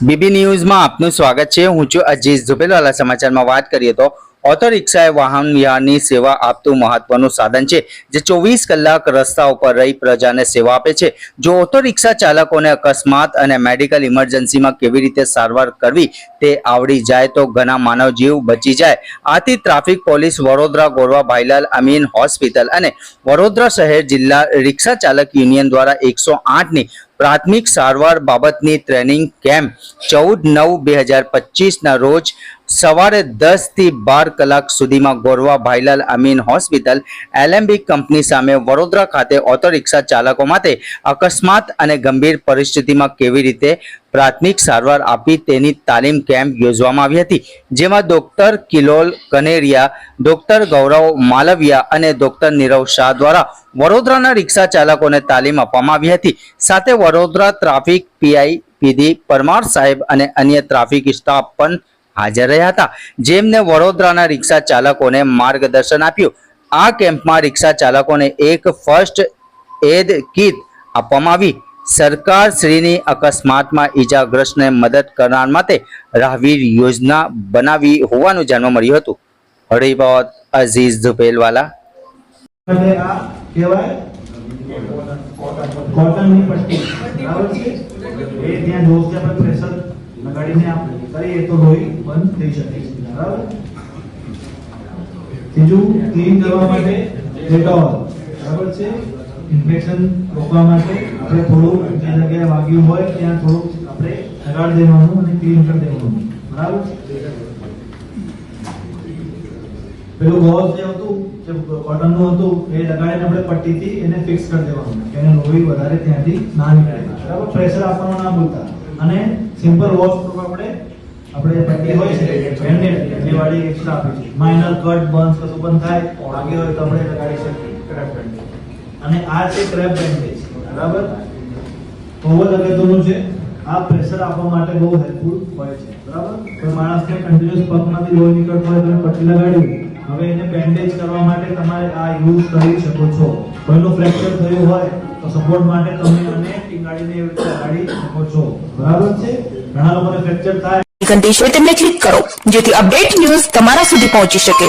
BB ન્યૂઝમાં આપનું સ્વાગત છે. હું છું અજીઝ ઝુબેલવાલા સમાચારમાં વાત કરીએ તો ઓટો રિક્ષા એ વાહન વ્યવહારની સેવા આપતું મહત્વનું સાધન છે, જે ચોવીસ કલાક રસ્તા ઉપર રહી પ્રજાને સેવા આપે છે. જો ઓટો રિક્ષા ચાલકોને અકસ્માત અને મેડિકલ ઇમરજન્સીમાં કેવી રીતે સારવાર કરવી તે આવડી જાય તો ઘણા માનવ જીવ બચી જાય. આથી traffic police Vadodara Gorwa Bhailal Amin hospital અને વડોદરા શહેર જિલ્લા રિક્ષા ચાલક યુનિયન દ્વારા એકસો આઠની પ્રાથમિક સારવાર બાબતની ટ્રેનિંગ કેમ્પ ચૌદ નવ બે હજાર પચીસના રોજ સવારે દસથી બાર કલાક સુધીમાં Gorwa Bhailal Amin hospital LMB company સામે વડોદરા ખાતે ઓટો રિક્ષા ચાલકો માટે અકસ્માત અને ગંભીર પરિસ્થિતિમાં કેવી રીતે પ્રાથમિક સારવાર આપી તેની તાલીમ કેમ્પ યોજવામાં આવી હતી, જેમાં ડોક્ટર કિલોલ કનેરિયા, ડોક્ટર ગૌરવ માલવિયા અને ડોક્ટર નીરવ શાહ દ્વારા વડોદરાના રિક્ષા ચાલકોને તાલીમ આપવામાં આવી હતી. સાથે Vadodara traffic PI PD Parmar સાહેબ અને અન્ય ટ્રાફિક સ્ટાફ પણ હાજર રહ્યા હતા. જેમને વડોદરાના રિક્ષા ચાલકોને માર્ગદર્શન આપ્યું. આ કેમ્પમાં રિક્ષા ચાલકોને એક ફર્સ્ટ એડ કીટ આપવામાં આવી. સરકાર શ્રીની અકસ્માતમાં ઈજાગ્રસ્તને મદદ કરનાર માટે રાહવીર યોજના બનાવી હોવાનું જાણવા મળ્યું હતું. હરિભાવત અઝીઝ ઝુપેલવાલા. કોટનની પટ્ટી બરાબર છે. એ ત્યાં જોશ પર પ્રેશર લગાડીને આપણે કરીએ તો લોહી બંધ થઈ શકે છે. બરાબર? ત્રીજું ક્લીન કરવા માટે ડેટોલ. બરાબર છે? ઇન્ફેક્શન રોકવા માટે આપણે થોડું જે જગ્યાએ વાગ્યું હોય ત્યાં થોડું આપણે લગાડી દેવાનું અને ક્લીન કરી દેવાનું. બરાબર? પેલું ગોઝ જે હતું, જે કોટનનું હતું, એ લગાડીને આપણે પટ્ટીથી એને ફિક્સ કરી દેવાનું. કે એને લોહી વધારે ત્યાંથી ના નીકળે. બરાબર? પ્રેશર આપવાનું ના ભૂલતા. અને સિમ્પલ વોશ પ્રૂફ આપણે આપણે પટ્ટી હોય છે બેન્ડેડ એની વાળી એક્સ્ટ્રા આપી છે. માઇનર કટ બર્ન્સ કશું પણ થાય, વાગી હોય તો આપણે લગાડી શકીએ ક્રેપ બેન્ડેજ અને આ છે ક્રેપ બેન્ડેજ બરાબર? જ અગત્યનું છે. આ પ્રેશર આપવા માટે બહુ હેલ્પફુલ હોય છે. બરાબર? કોઈ માણસને કન્ટિન્યુઅસ પગમાંથી લોહી નીકળતો હોય તમે પટ્ટી લગાડ્યું. હવે એને બેન્ડેજ કરવા માટે તમારે આ યુઝ કરી શકો છો. કોઈનું ફ્રેક્ચર થયું હોય તો સપોર્ટ માટે તમે અને ટીંગાડીને એવી રીતે લગાડી શકો છો. બરાબર છે? ઘણા લોકોને ફ્રેક્ચર થાય. ઘંટી તેમને ક્લિક કરો, જેથી અપડેટ ન્યૂઝ તમારા સુધી પહોંચી શકે.